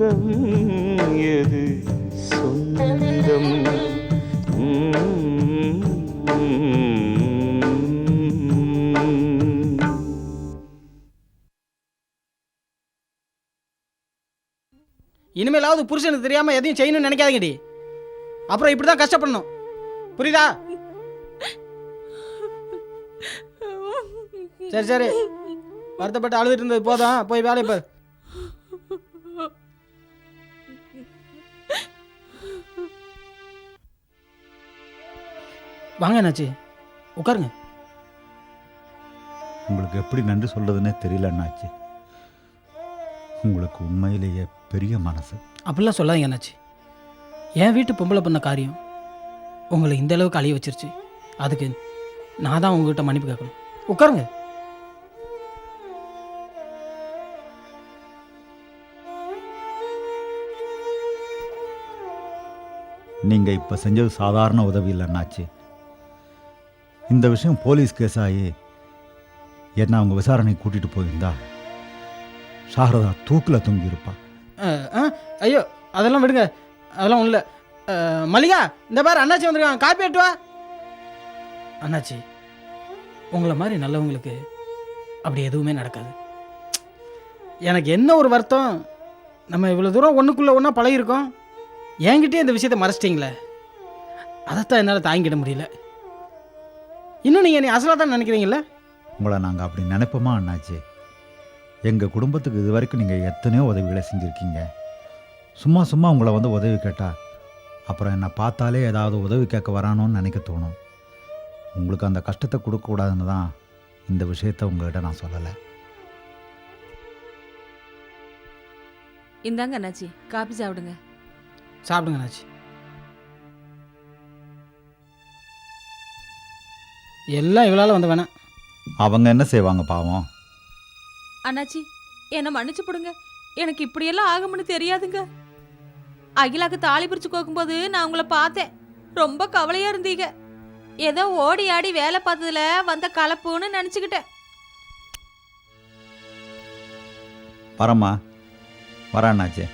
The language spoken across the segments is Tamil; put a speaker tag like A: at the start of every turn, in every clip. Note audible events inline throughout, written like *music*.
A: சொந்தம் எது? சொந்தம்.
B: இனிமேலாவது புருஷனுக்கு தெரியாம எதையும் செய்யணும்னு நினைக்காதீங்கடி. அப்புறம் இப்படி தான் கஷ்டப்படணும். புரியுதா? சரி சரி. வருத்தப்பட்டு அழுதுட்டு இருந்தது போதும். போய் வேலையை பாரு. வாங்க என்னாச்சு உட்காருங்க.
C: உங்களுக்கு எப்படி நன்றி சொல்றதுன்னே தெரியல அண்ணாச்சி. உங்களுக்கு உண்மையிலேயே பெரிய மனசு.
B: அப்படிலாம் சொல்லாதீங்க என்னாச்சு என் வீட்டு பொம்பளை பண்ண காரியம் உங்களை இந்த அளவுக்கு அழிய வச்சிருச்சு. அதுக்கு நான் தான் உங்ககிட்ட மன்னிப்பு கேட்கணும். உட்காருங்க.
C: நீங்க இப்ப செஞ்சது சாதாரண உதவி இல்லை அண்ணாச்சி. இந்த விஷயம் போலீஸ் கேஸ் ஆகி என்ன அவங்க விசாரணை கூட்டிட்டு போயிருந்தா? சாரதா தூக்கில் தொங்கியிருப்பா.
B: ஐயோ அதெல்லாம் விடுங்க. அதெல்லாம் ஒன்றும் இல்லை மல்லிகா இந்த பாரு அண்ணாச்சி வந்திருக்காங்க காப்பி எட்டு வா. அண்ணாச்சி உங்களை மாதிரி நல்லவங்களுக்கு அப்படி எதுவுமே நடக்காது. எனக்கு என்ன ஒரு வருத்தம்? நம்ம இவ்வளோ தூரம் ஒன்றுக்குள்ளே ஒன்றா பழகிருக்கோம் என்கிட்டயே இந்த விஷயத்தை மறைச்சிட்டிங்களே. அதைத்தான் என்னால் தாங்கிட முடியல. இன்னும் நீங்கள் நீ அசலாக தான் நினைக்கிறீங்களே
C: உங்களை நாங்கள் அப்படி நினைப்போமா அண்ணாச்சி? எங்கள் குடும்பத்துக்கு இது வரைக்கும் நீங்கள் எத்தனையோ உதவிகளை செஞ்சுருக்கீங்க. சும்மா சும்மா உங்களை வந்து உதவி கேட்டா அப்புறம் என்னை பார்த்தாலே ஏதாவது உதவி கேட்க வரானோன்னு நினைக்க தோணும். உங்களுக்கு அந்த கஷ்டத்தை கொடுக்கக்கூடாதுன்னு தான் இந்த விஷயத்தை உங்ககிட்ட நான் சொல்லலை.
D: இந்தாங்க அண்ணாச்சி. காபி சாப்பிடுங்க.
B: சாப்பிடுங்க அண்ணாச்சி. எல்லாம் இவளால் வந்த வேணாம்.
C: அவங்க என்ன செய்வாங்க பாவம்?
D: அண்ணாச்சி என்னை மன்னிச்சு போடுங்க. எனக்கு இப்படியெல்லாம் ஆகும்னு தெரியாதுங்க. அகிலாக்கு தாலி பிரிச்சு கோக்கும்போது நான் உங்களை பார்த்தேன். ரொம்ப கவலையா இருந்தீங்க. ஏதோ ஓடி ஆடி வேலை பார்த்ததுல வந்த கலப்புன்னு நினச்சிக்கிட்டேன்.
C: வரம்மா. வரேன்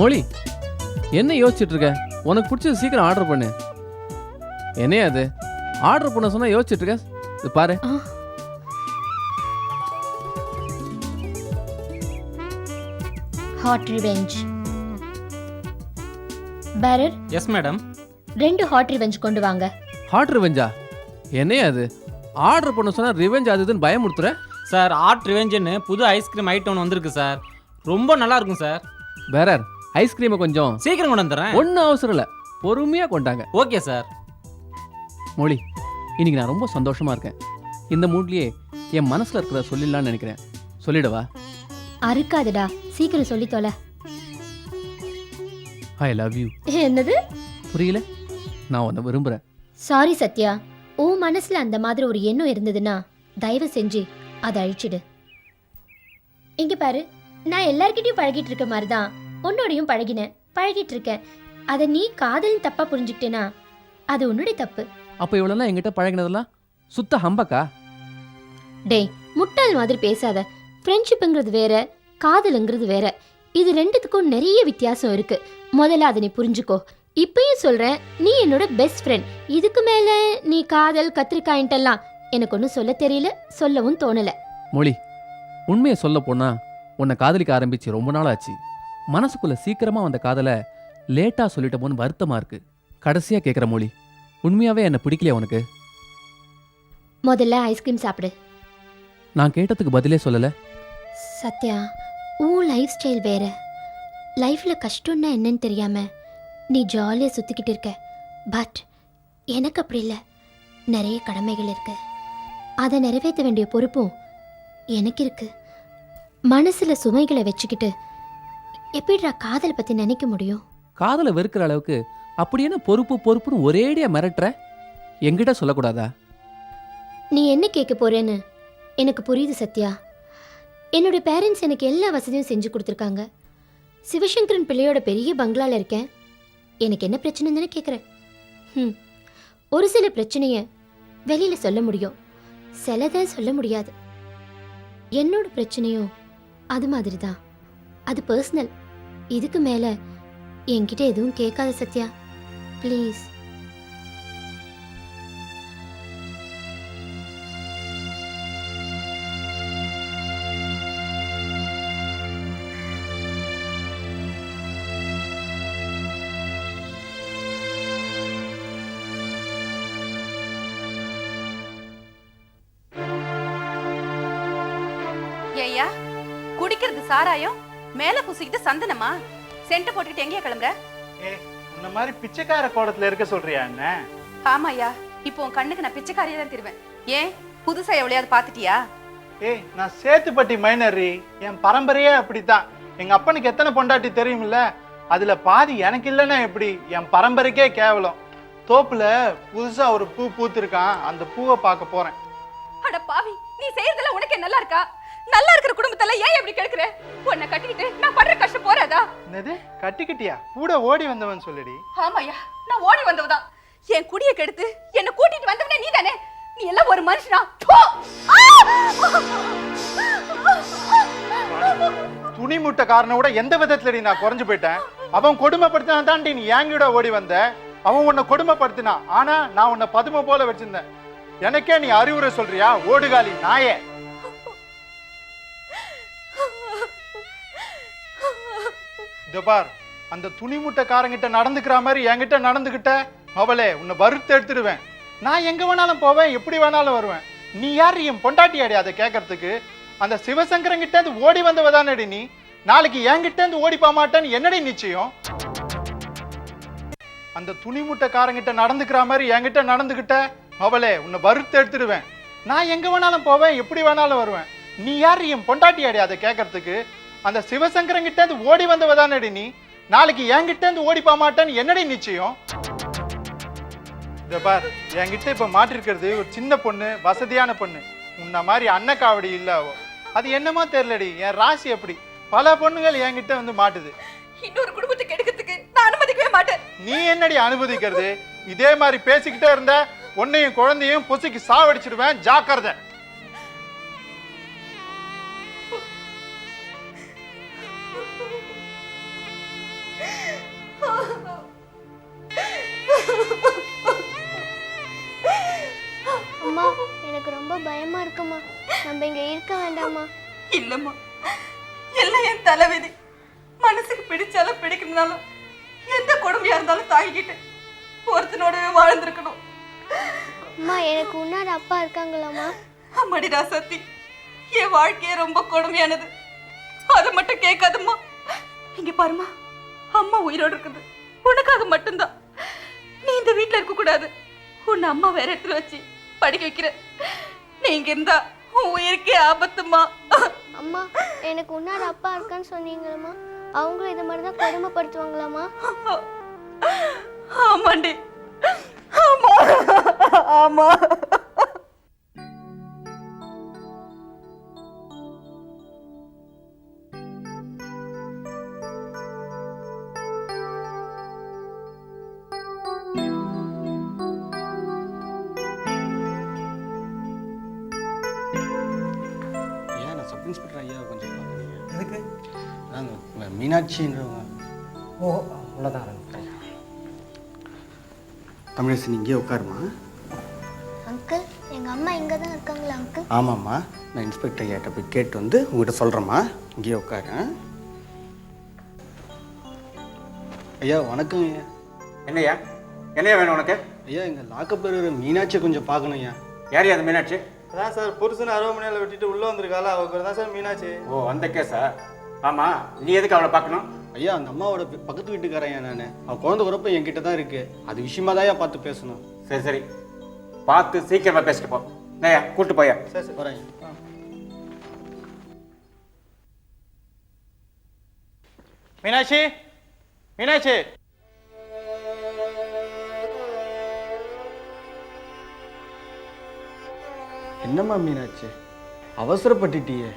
E: மொழி என்ன யோசிச்சுட்டு இருக்க உனக்கு பிடிச்சது சீக்கிரம் ஆர்டர் பண்ணு. என்னையா அது? ஆர்டர் பண்ண சொன்னா யோசிச்சுட்டு இருக்க இது பாரு.
F: Hot revenge bearer
G: yes madam
F: ரெண்டு ஹாட் ரிவெஞ்ச் கொண்டு வாங்க.
E: ஹாட் ரிவெஞ்சா என்னையா அது? ஆர்டர் பண்ண சொன்னா ரிவெஞ்ச் அது இதுன்னு பயமுறுத்துற?
G: சார் ஆர்ட் ரிவெஞ்சுன்னு புது ஐஸ்கிரீம் ஐட்டம் ஒன்று வந்திருக்கு சார் ரொம்ப நல்லா இருக்கும் சார்
E: பேரர் ஐஸ்கிரீமை கொஞ்சம்
G: சீக்கிரம் கொண்டு வந்துடுறேன்.
E: ஒன்றும் அவசரம் இல்லை. பொறுமையாக கொண்டாங்க.
G: ஓகே சார்
E: மொழி இன்னைக்கு நான் ரொம்ப சந்தோஷமா இருக்கேன். இந்த மூட்லயே என் மனசுல இருக்கிறத சொல்லிடலாம்னு நினைக்கிறேன். சொல்லிடவா?
F: அறுக்காதடா. சீக்கிரம் சொல்லி தொலை.
E: ஐ லவ் யூ
F: என்னது?
E: புரியல? நான் உன்னை விரும்புறேன்.
F: சாரி சத்யா. உன் மனசுல அந்த மாதிரி ஒரு எண்ணம் இருந்ததுன்னா தயவு செஞ்சு அதை அழிச்சிடு. இங்க பாரு நான் எல்லார்கிட்டயும் பழகிட்டு இருக்க மாதிரி தான் உன்னோடையும் பழகினேன் பழகிட்டு இருக்கேன் அதை நீ காதல் தப்பா புரிஞ்சுக்கிட்டேனா? அது உன்னுடைய தப்பு.
E: அப்போ இவ்வளோலாம் என்கிட்ட பழகினதெல்லாம் சுத்த ஹம்பக்கா?
F: டேய் முட்டாள் மாதிரி பேசாத. ஃப்ரெண்ட்ஷிப்புங்கிறது வேற காதலுங்கிறது வேற. இது ரெண்டுத்துக்கும் நிறைய வித்தியாசம் இருக்கு. முதல்ல அதை நீ புரிஞ்சுக்கோ. இப்பயும் சொல்றேன் நீ என்னோட பெஸ்ட் ஃப்ரெண்ட் இதுக்கு மேல நீ காதல் கத்திரிக்காயின்ட்டெல்லாம் எனக்கு ஒன்றும் சொல்ல தெரியல சொல்லவும் தோணல.
E: மொழி உண்மையை சொல்ல போனா உன்னை காதலிக்க ஆரம்பிச்சு ரொம்ப நாள் ஆச்சு மனசுக்குள்ள சீக்கிரமா வந்த காதலை லேட்டா சொல்லிட்டோமோன்னு வருத்தமா இருக்கு. கடைசியா கேக்குற மொழி உண்மையாவே என்ன பிடிக்கலையா உனக்கு?
F: முதல்ல ஐஸ்கிரீம் சாப்பிடு.
E: நான் கேட்டதுக்கு பதிலே சொல்லல.
F: சத்யா உன் லைஃப் ஸ்டைல் வேற. லைஃப்ல கஷ்டம்னா என்னன்னு தெரியாம நீ ஜாலியாக சுத்திக்கிட்டு இருக்க. பட் எனக்கு அப்படி இல்லை. நிறைய கடமைகள் இருக்கு. அதை நிறைவேற்ற வேண்டிய பொறுப்பும் எனக்கு இருக்கு. மனசுல சுமைகளை வச்சுக்கிட்டு எப்படிடா காதலை பத்தி நினைக்க முடியும்?
E: காதலை வெறுக்கிற அளவுக்கு அப்படி என்ன பொறுப்பு பொறுப்புன்னு ஒரேடியா மிரட்டுற? என்கிட்ட சொல்லக்கூடாதா?
F: நீ என்ன கேட்க போறேன்னு எனக்கு புரியுது சத்யா. என்னுடைய பேரண்ட்ஸ் எனக்கு எல்லா வசதியும் செஞ்சு கொடுத்துருக்காங்க. சிவசங்கரன் பிள்ளையோட பெரிய பங்களால இருக்கேன். எனக்கு என்ன பிரச்சனைன்னு கேட்குறேன் ம் ஒரு சில பிரச்சனைய வெளியில சொல்ல முடியும். சிலதை சொல்ல முடியாது. என்னோட பிரச்சனையும் அது மாதிரி தான் அது பர்சனல் இதுக்கு மேல என்கிட்ட எதுவும் கேட்காத சத்யா. ப்ளீஸ்
H: ஏய்யா குடிக்கிறது சாராயம்? மேல பூசிக்கிட்டு சந்தனமா? சென்ட் போட்டுக்கிட்டு எங்கேயா கிளம்புற?
I: ஏய் உன்ன மாதிரி பிச்சைக்கார கோலத்துல இருக்க சொல்றியா என்ன?
H: ஆமாய்யா இப்போ உன் கண்ணுக்கு நான் பிச்சைக்காரியா தான் திருவேன். ஏன்? புதுசா எவ்வளையாவது பாத்துட்டியா
I: ஏய் நான் சேத்துப்பட்டி மைனரி என் பரம்பரையே அப்படித்தான். எங்க அப்பனுக்கு எத்தனை பொண்டாட்டி தெரியுமில்ல? அதுல பாதி எனக்கு இல்லைன்னா எப்படி? என் பரம்பரைக்கே கேவலம். தோப்புல புதுசா ஒரு பூ பூத்திருக்கான் அந்த பூவை பார்க்க போறேன்.
H: அட பாவி நீ செய்யறதுல உனக்கு நல்லா இருக்கா? நல்லா இருக்கிற குடும்பத்துல ஏன் இப்படி கேக்குற உன்னை கட்டிக்கிட்டு நான் படுற கஷ்டம் போறாதா?
I: என்னது? கட்டிக்கிட்டியா? கூட ஓடி வந்தவன் சொல்லுடி.
H: ஆமாய்யா நான் ஓடி வந்தவதான். என் குடிய கெடுத்து என்ன கூட்டிட்டு வந்தவனே நீ தானே நீ எல்லாம் ஒரு மனுஷனா!
I: துணி மூட்டை காரனை விட எந்த விதத்துலடி நான் குறைஞ்சு போயிட்டேன்? அவன் கொடுமைப்படுத்தினா தாண்டி நீ ஏங்கிட ஓடி வந்த? அவன் உன்னை கொடுமைப்படுத்தினான் ஆனா நான் உன்னை பதுமை போல வச்சிருந்தேன். எனக்கே நீ அறிவுரை சொல்றியா? ஓடுகாலி நாயே. இதோ பார் அந்த துணிமுட்டைக்காரங்கிட்ட நடந்துக்கிற மாதிரி என்கிட்ட நடந்துக்கிட்ட அவளே உன்னை வறுத்து எடுத்துடுவேன். நான் எங்கே வேணாலும் போவேன் எப்படி வேணாலும் வருவேன். நீ யார்? என் பொண்டாட்டி அடி அதை கேட்கறதுக்கு அந்த சிவசங்கரங்கிட்ட இருந்து ஓடி வந்தவ தானடி நீ? நாளைக்கு என்கிட்ட இருந்து ஓடி போக மாட்டேன்னு என்னடி நிச்சயம்? அந்த துணிமுட்டைக்காரங்கிட்ட நடந்துக்கிற மாதிரி என்கிட்ட நடந்துக்கிட்ட அவளே உன்னை வறுத்து எடுத்துடுவேன். நான் எங்கே வேணாலும் போவேன் எப்படி வேணாலும் வருவேன். நீ யார்? என் பொண்டாட்டி அடி அதை கேட்கறதுக்கு அந்த சிவசங்கரங்கிட்ட இருந்து ஓடி வந்தவ தானடி நீ? நாளைக்கு என்கிட்ட இருந்து ஓடி போக மாட்டேன்னு என்னடி நிச்சயம்? இத பார் என்கிட்ட இப்ப மாட்டிருக்கிறது ஒரு சின்ன பொண்ணு வசதியான பொண்ணு. உன்ன மாதிரி அன்னக்காவடி இல்ல அவ. அது என்னமோ தெரியலடி என் ராசி அப்படி. பல பொண்ணுகள் என்கிட்ட வந்து மாட்டுது.
H: இன்னொரு குடும்பத்தை கெடுக்கிறதுக்கு நான் அனுமதிக்கவே மாட்டேன்.
I: நீ என்னடி அனுமதிக்கிறது? இதே மாதிரி பேசிக்கிட்டே இருந்த உன்னையும் குழந்தையும் புசிக்கு சாவடிச்சிடுவேன் ஜாக்கிரதை.
H: அம்மாடிடா சத்தி என் வாழ்க்கையே ரொம்ப கொடுமையானது. அதை மட்டும் கேட்காதம்மா. இங்க பாருமா அம்மா உயிரோடு இருக்குது. உனக்காக மட்டும்தான். நீ இந்த வீட்ல இருக்க கூடாது. உன்னை அம்மா வேற இடத்துல வச்சு படிக்க வைக்கிற நீ இங்க இருந்தா உன் உயிருக்கே ஆபத்துமா
F: அம்மா எனக்கு உன்னாட அப்பா இருக்கான்னு சொன்னீங்களம்மா. அவங்களும் இது மாதிரி தான் கொடுமைப்படுத்துவாங்களாம்மா.
H: ஆமாண்டி. ஆமா. ஆமா.
J: மீனாட்சின்றவங்க. ஓ அவ்வளோதான் தமிழரசன் இங்கேயே உட்காருமா?
F: அங்கிள் எங்க அம்மா இங்க தான் இருக்காங்களா அங்கிள்?
J: ஆமாம்மா நான் இன்ஸ்பெக்டர் ஐயாட்ட போய் கேட்டு வந்து உங்ககிட்ட சொல்கிறேம்மா இங்கேயே உட்காரு? ஐயா வணக்கம் ஐயா.
K: என்னய்யா என்னையா வேணும் உனக்கு?
J: ஐயா எங்கள் லாக்கப்பில் இருக்கிற மீனாட்சியை கொஞ்சம் பார்க்கணும் ஐயா.
K: யார் அது மீனாட்சி?
I: அதான் சார் புருஷன் அருவமனையில விட்டுட்டு உள்ள வந்திருக்காளா? அவருக்கு தான் சார் மீனாட்சி.
K: ஓ அந்த கேஸா? ஆமா நீ எதுக்கு அவளை பார்க்கணும்?
J: ஐயா அந்த அம்மாவோட பக்கத்து வீட்டுக்காரன் ஐயா நான்? அவன் குழந்தை குறப்ப என்கிட்ட தான் இருக்கு. அது விஷயமா தான் பார்த்து பேசணும்.
K: சரி சரி. பார்த்து சீக்கிரமா பேசிட்டு போ. நையா கூட்டு போயா
J: சரி சரி வரேன்.
I: மீனாட்சி மீனாட்சி.
J: என்னம்மா மீனாட்சி? அவசரப்பட்டுட்டியே.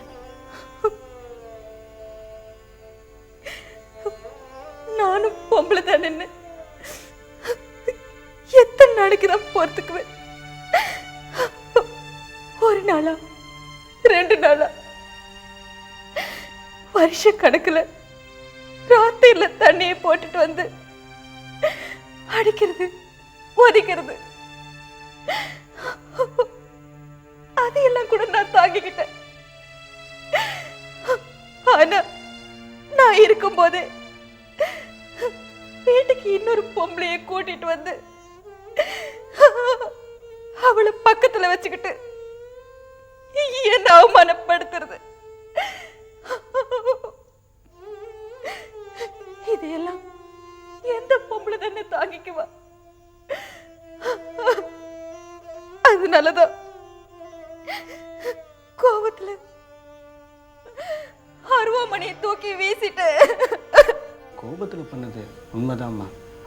H: நானும் பொம்பளை தானே எத்தனை நாளைக்கு தான் பொறுத்துக்குவேன்? ஒரு
G: நாளா? ரெண்டு நாளா? வருஷ கணக்குல ராத்திரில தண்ணியை போட்டுட்டு வந்து அடிக்கிறது ஒதிக்கிறது. அதையெல்லாம் கூட நான் தாங்கிக்கிட்டேன். ஆனா நான் இருக்கும்போதே வீட்டுக்கு இன்னொரு பொம்பளைய கூட்டிட்டு வந்து அவளை பக்கத்துல வச்சுக்கிட்டு என்ன அவமானப்படுத்துறது?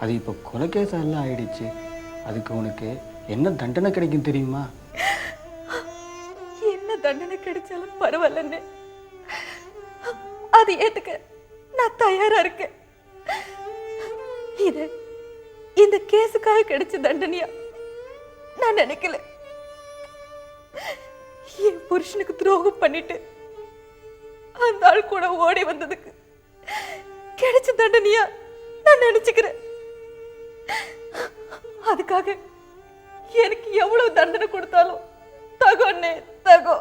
J: அது இப்போ கொலைகேஸ் எல்லாம் ஆயிடுச்சு. அதுக்கு உனக்கு என்ன தண்டனை கிடைக்கும் தெரியுமா?
G: என்ன தண்டனை கிடைச்சாலும் பரவாயில்லன்னு. அது ஏத்துக்க நான் தயாரா இருக்கேன். இது இந்த கேஸுக்காக கிடைச்ச தண்டனையா? நான் நினைக்கல. என் புருஷனுக்கு துரோகம் பண்ணிட்டு அந்த ஆள் கூட ஓடி வந்ததுக்கு கிடைச்ச தண்டனையா நான் நினைச்சுக்கிறேன். அதுக்காக எனக்கு எவ்வளவு தண்டனை கொடுத்தாலும் தகோன்னே தகோ.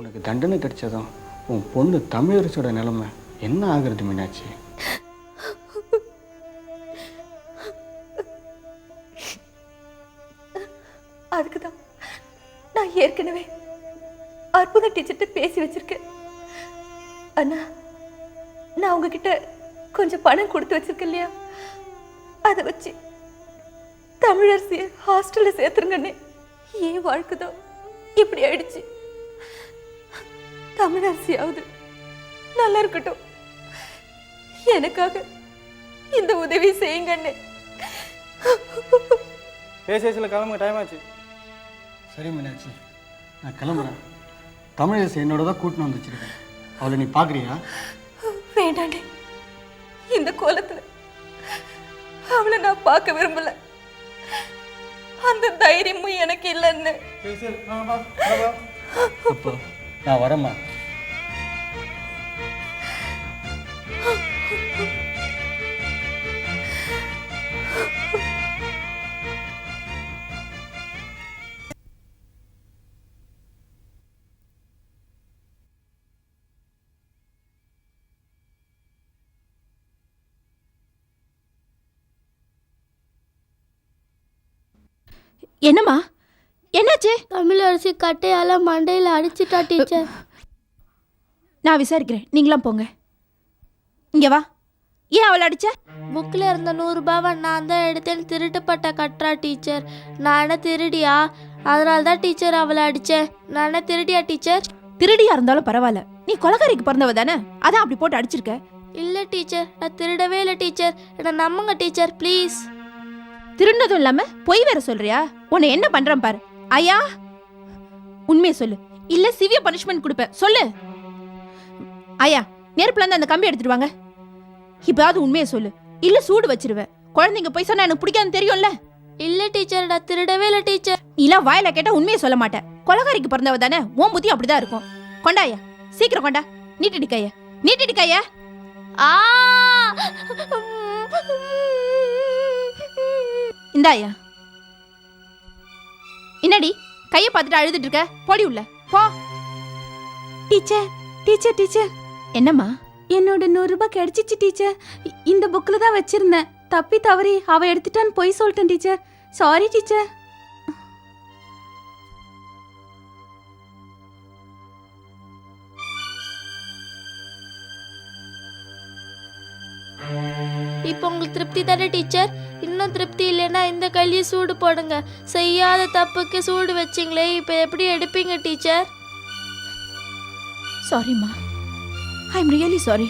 J: உனக்கு தண்டனை கிடைச்சதும் உன் பொண்ணு தமிழரசோட நிலைமை என்ன ஆகுறது மீனாட்சி?
G: அதுக்கு தான் நான் ஏற்கனவே அற்புத டீச்சர்கிட்ட பேசி வச்சிருக்கேன். அண்ணா நான் உங்ககிட்ட கொஞ்சம் பணம் கொடுத்து வச்சிருக்கேன் இல்லையா? அதை வச்சு தமிழரசியை ஹாஸ்டலில் சேர்த்துருங்கண்ணே. ஏன் வாழ்க்கை தான் இப்படி ஆயிடுச்சு. தமிழரசியாவது நல்லா இருக்கட்டும். எனக்காக இந்த உதவி செய்யுங்கண்ணே.
L: பேசேசில் கிளம்புங்க டைம் ஆச்சு.
J: சரி மீனாட்சி. நான் கிளம்புறேன். தமிழரசு என்னோட தான் கூட்டின்னு வந்து வச்சிருக்கேன். அவளை நீ பார்க்குறியா
G: வேண்டாண்டே இந்த கோலத்துல அவளை நான் பார்க்க விரும்பல. அந்த தைரியமும் எனக்கு இல்லைன்னு.
J: நான் வரேம்மா.
M: என்னம்மா? என்னாச்சு? தமிழரசி கட்டையால மண்டையில் அடிச்சிட்டா டீச்சர்.
H: நான் விசாரிக்கிறேன். நீங்களாம் போங்க. இங்க வா. ஏன் அவளை அடிச்ச?
M: புக்கில் இருந்த நூறுரூபாவை நான் தான் எடுத்தேன்னு திருட்டுப்பட்ட கட்டுறா டீச்சர். நானே திருடியா? அதனால தான் டீச்சர் அவளை அடித்தேன் நானே திருடியா டீச்சர்?
H: திருடியா இருந்தாலும் பரவாயில்ல. நீ கொலகாரிக்கு பிறந்தவ தானே? அதான் அப்படி போட்டு அடிச்சிருக்க.
M: இல்லை டீச்சர் நான் திருடவே இல்லை டீச்சர். என்னை நம்புங்க டீச்சர் ப்ளீஸ்.
H: திருடினதும் இல்லாம பொய் வேற சொல்றியா? உன்னை என்ன பண்றேன் பாரு. ஐயா! உண்மையை சொல்லு. இல்ல சிவிய பனிஷ்மெண்ட் கொடுப்பேன். சொல்லு. ஐயா நெருப்புல இருந்து அந்த கம்பி எடுத்துட்டு வாங்க. இப்பயாவது உண்மையை சொல்லு. இல்ல சூடு வச்சிருவேன். குழந்தைங்க போய் சொன்னா எனக்கு பிடிக்காதுன்னு தெரியும்ல?
M: இல்லை டீச்சர் நான் திருடவே இல்லை டீச்சர்
H: நீலாம் வாயில கேட்டா உண்மையை சொல்ல மாட்டேன். கொலகாரிக்கு பிறந்தவ தானே உன் புத்தி அப்படிதான் இருக்கும். கொண்டாயா சீக்கிரம் கொண்டா. நீட்டிடி கைய நீட்டிடி கைய
M: ஆ!
H: இந்தாயா. என்னடி கைய பார்த்துட்டு அழுதுட்டு இருக்க? போடி உள்ள. போ. Teacher teacher teacher. என்னம்மா?
N: என்னோட நூறு ரூபாய் கிடைச்சிச்சு டீச்சர். இந்த புக்கில் தான் வச்சிருந்தேன். தப்பி தவறி அவ எடுத்துட்டான்னு பொய் சொல்லிட்டேன் டீச்சர். Sorry teacher.
M: இப்போ உங்களுக்கு திருப்தி தானே டீச்சர்? இன்னும் திருப்தி இல்லைன்னா இந்த கையிலேயே சூடு போடுங்க. செய்யாத தப்புக்கு சூடு வச்சிங்களே இப்போ எப்படி எடுப்பீங்க டீச்சர்?
H: சாரிம்மா ஐ எம் ரியலி சாரி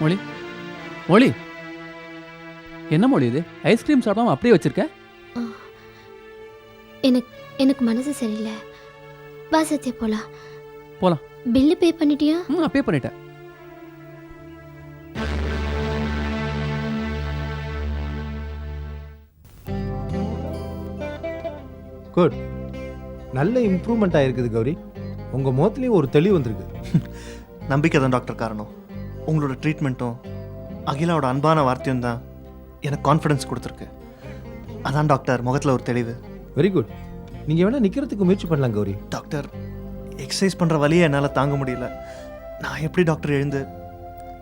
E: மொழி? மொழி? என்ன மொழி இது? ஐஸ்கிரீம் சாப்பிடாம அப்படியே வச்சிருக்க?
F: எனக்கு எனக்கு மனசு சரியில்லை. வா சத்யா போலாம்.
E: போலாம்.
F: பில்லு பே பண்ணிட்டியா?
E: ம் பே பண்ணிட்டேன்.
O: குட். நல்ல இம்ப்ரூவ்மெண்ட் ஆயிருக்குது கௌரி. உங்கள் முகத்துலேயும் ஒரு தெளிவு வந்திருக்கு.
P: நம்பிக்கை தான் டாக்டர் காரணம். உங்களோட ட்ரீட்மெண்ட்டும் அகிலாவோட அன்பான வார்த்தையும் தான் எனக்கு கான்ஃபிடன்ஸ் கொடுத்துருக்கு. அதான் டாக்டர் முகத்தில் ஒரு தெளிவு.
O: வெரி குட் நீங்கள் வேணால் நிற்கிறதுக்கு முயற்சி பண்ணலாம் கௌரி.
P: டாக்டர் எக்ஸசைஸ் பண்ணுற வழியை என்னால் தாங்க முடியல. நான் எப்படி டாக்டர் எழுந்து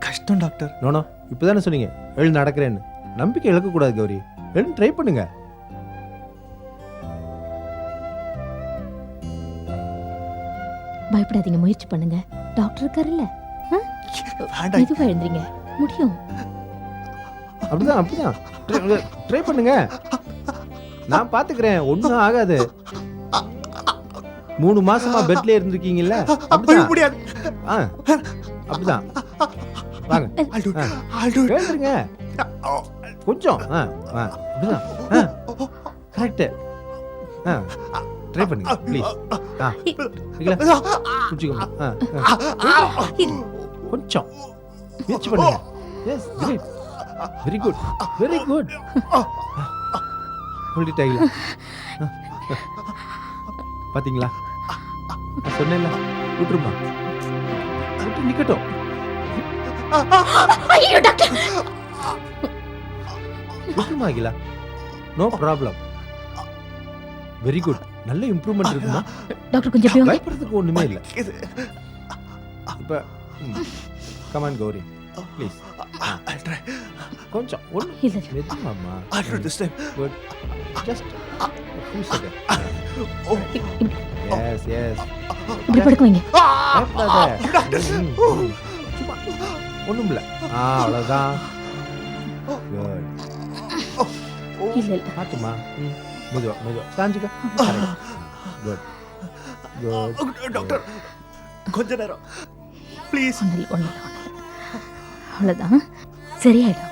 P: கஷ்டம் டாக்டர்
O: நோனோ இப்போ தானே சொன்னீங்க. எழுந்து நடக்கிறேன்னு. நம்பிக்கை இழக்கக்கூடாது கௌரி. எழுந்து ட்ரை பண்ணுங்க.
Q: பயப்படாதீங்க முயற்சி பண்ணுங்க. டாக்டர் இருக்காருல்ல
P: வேண்டாம்.
Q: இதுவா எழுந்துறீங்க முடியும்.
O: அப்படிதான் அப்படிதான். ட்ரை பண்ணுங்க. நான் பார்த்துக்கிறேன் ஒன்றும் ஆகாது. மூணு மாசமா பெட்ல இருந்திருக்கீங்கல்ல? அப்படிதான்.
P: முடியாது.
O: ஆ அப்படிதான். வாங்க. எழுந்துருங்க. கொஞ்சம். ஆ ஆ அப்படிதான். ஆ கரெக்டு ஆ ட்ரை பண்ணுங்க ப்ளீஸ் ஆ கொஞ்சம். முயற்சி பண்ணுங்க. Yes great very good very good ஆகல பாத்தீங்களா? நான் சொன்னேன்ல விட்டுருமா? விட்டு நிக்கட்டும்.
F: ஐயோ doctor.
O: விட்டுருமா Akila? No problem very good நல்ல இம்ப்ரூவ்மெண்ட் இருக்குமா?
Q: டாக்டர் கொஞ்சம்.
O: பயப்படுறதுக்கு ஒண்ணுமே இல்லை. இப்போ come on Gowri please
P: I'll try.
O: கொஞ்சம் ஒன்று *laughs*
Q: இல்ல
O: மெதுவாம்மா
P: I'll it this time.
O: Good just few seconds.
P: Oh.
O: Yes yes
Q: இப்படி படுக்க வைங்க.
O: பயப்படாத ம், ம். சும்மா ஒண்ணும் இல்ல. ஆ அவ்வளவுதான். குட்
Q: இல்ல இல்ல.
O: பாத்துமா ம். மெதுவா மெதுவா. சாஞ்சுக்க. குட் குட்
P: டாக்டர் கொஞ்ச நேரம். ப்ளீஸ்
Q: ஒன்றும் இல்லை அவ்வளோதான் சரியாயிடும்.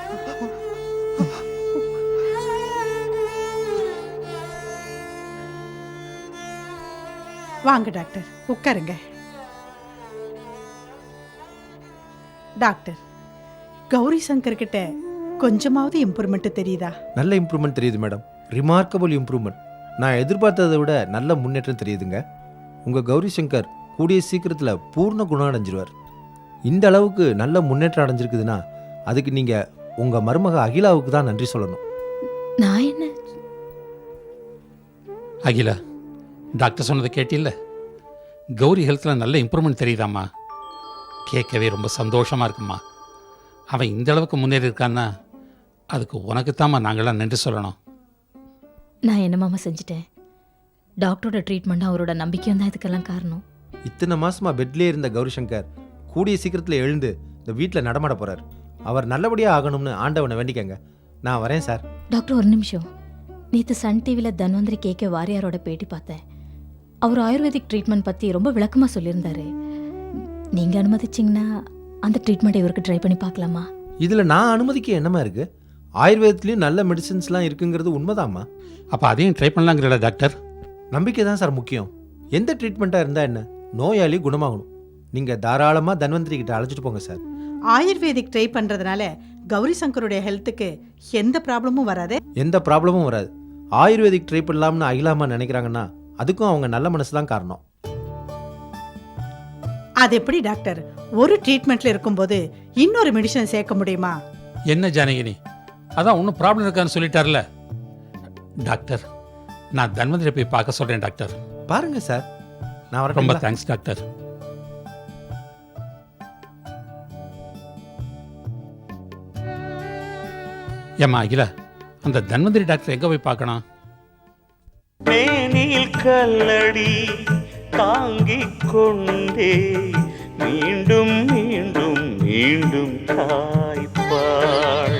L: வாங்க டாக்டர். உட்காருங்க. டாக்டர் கௌரி சங்கர் கிட்ட கொஞ்சமாவது இம்ப்ரூவ்மெண்ட் தெரியுதா?
O: நல்ல இம்ப்ரூவ்மெண்ட் தெரியுது மேடம். ரிமார்க்கபிள் இம்ப்ரூவ்மெண்ட் நான் எதிர்பார்த்ததை விட நல்ல முன்னேற்றம் தெரியுதுங்க. உங்க கௌரி சங்கர் கூடிய சீக்கிரத்துல பூர்ண குணம் அடைஞ்சிருவார். இந்த அளவுக்கு நல்ல முன்னேற்றம் அடைஞ்சிருக்குதுன்னா அதுக்கு நீங்க உங்க மருமக அகிலாவுக்கு தான் நன்றி சொல்லணும்.
Q: நான் என்ன?
R: அகிலா டாக்டர் சொன்னதை கேட்டில்ல? கௌரி ஹெல்த்தில் நல்ல இம்ப்ரூவ்மெண்ட் தெரியுதாம்மா? கேட்கவே ரொம்ப சந்தோஷமாக இருக்குமா அவன் இந்த அளவுக்கு முன்னேறி இருக்கான்னா அதுக்கு உனக்குத்தாம்மா நாங்களாம் நன்றி சொல்லணும்.
Q: நான் என்ன மாமா செஞ்சுட்டேன்? டாக்டரோட ட்ரீட்மெண்ட்டும் அவரோட நம்பிக்கையும் தான் இதுக்கெல்லாம் காரணம்.
O: இத்தனை மாசமா பெட்லேயே இருந்த கௌரி சங்கர் கூடிய சீக்கிரத்துல எழுந்து இந்த வீட்டில் நடமாட போறார். அவர் நல்லபடியா ஆகணும்னு ஆண்டவனை வேண்டிக்கங்க. நான் வரேன் சார்.
Q: டாக்டர் ஒரு நிமிஷம். நேற்று சன் டிவியில் தன்வந்திரி கேட்க வாரியாரோட பேட்டி பார்த்தேன். அவர் ஆயுர்வேதிக் ட்ரீட்மெண்ட் பற்றி ரொம்ப விளக்கமாக சொல்லியிருந்தாரு. நீங்கள் அனுமதிச்சிங்கன்னா அந்த ட்ரீட்மெண்ட் இவருக்கு ட்ரை பண்ணி பார்க்கலாமா?
O: இதுல நான் அனுமதிக்க என்னமா இருக்கு? ஆயுர்வேதத்துலயும் நல்ல மெடிசின்ஸ்லாம் இருக்குங்கிறது உண்மைதாம்மா?
R: அப்போ அதையும் ட்ரை பண்ணலாங்கிறடா டாக்டர்?
O: நம்பிக்கை தான் சார் முக்கியம். எந்த ட்ரீட்மெண்ட்டாக இருந்தால் என்ன? நோயாளி குணமாகணும். நீங்கள் தாராளமாக தன்வந்திரி கிட்ட அழைச்சிட்டு போங்க சார்.
L: ஆயுர்வேதிக் ட்ரை பண்றதுனால கௌரி சங்கருடைய ஹெல்த்துக்கு எந்த ப்ராப்ளமும் வராதே?
O: எந்த ப்ராப்ளமும் வராது. ஆயுர்வேதிக் ட்ரை பண்ணலாம்னு அகிலாமா நினைக்கிறாங்கன்னா அதுக்கும் அவங்க நல்ல மனசு தான் காரணம்.
L: அது எப்படி டாக்டர்? ஒரு ட்ரீட்மெண்ட்ல இருக்கும்போது இன்னொரு மெடிசன் சேர்க்க முடியுமா?
R: என்ன ஜானகினி? அதான் ஒன்றும் ப்ராப்ளம் இருக்கான்னு சொல்லிட்டார்ல. டாக்டர் நான் தன்வந்திரி போய் பார்க்க சொல்கிறேன் டாக்டர்.
O: பாருங்க சார். நான்
R: ரொம்ப
O: வரட்டுங்களா?
R: Thanks doctor. ஏம்மா அகிலா அந்த தன்வந்திரி டாக்டர் எங்கே போய் பார்க்கணும்?
A: மேனில் கல்லடி தாங்கிக் கொண்டே மீண்டும் மீண்டும் மீண்டும் தாய்ப்பாள்.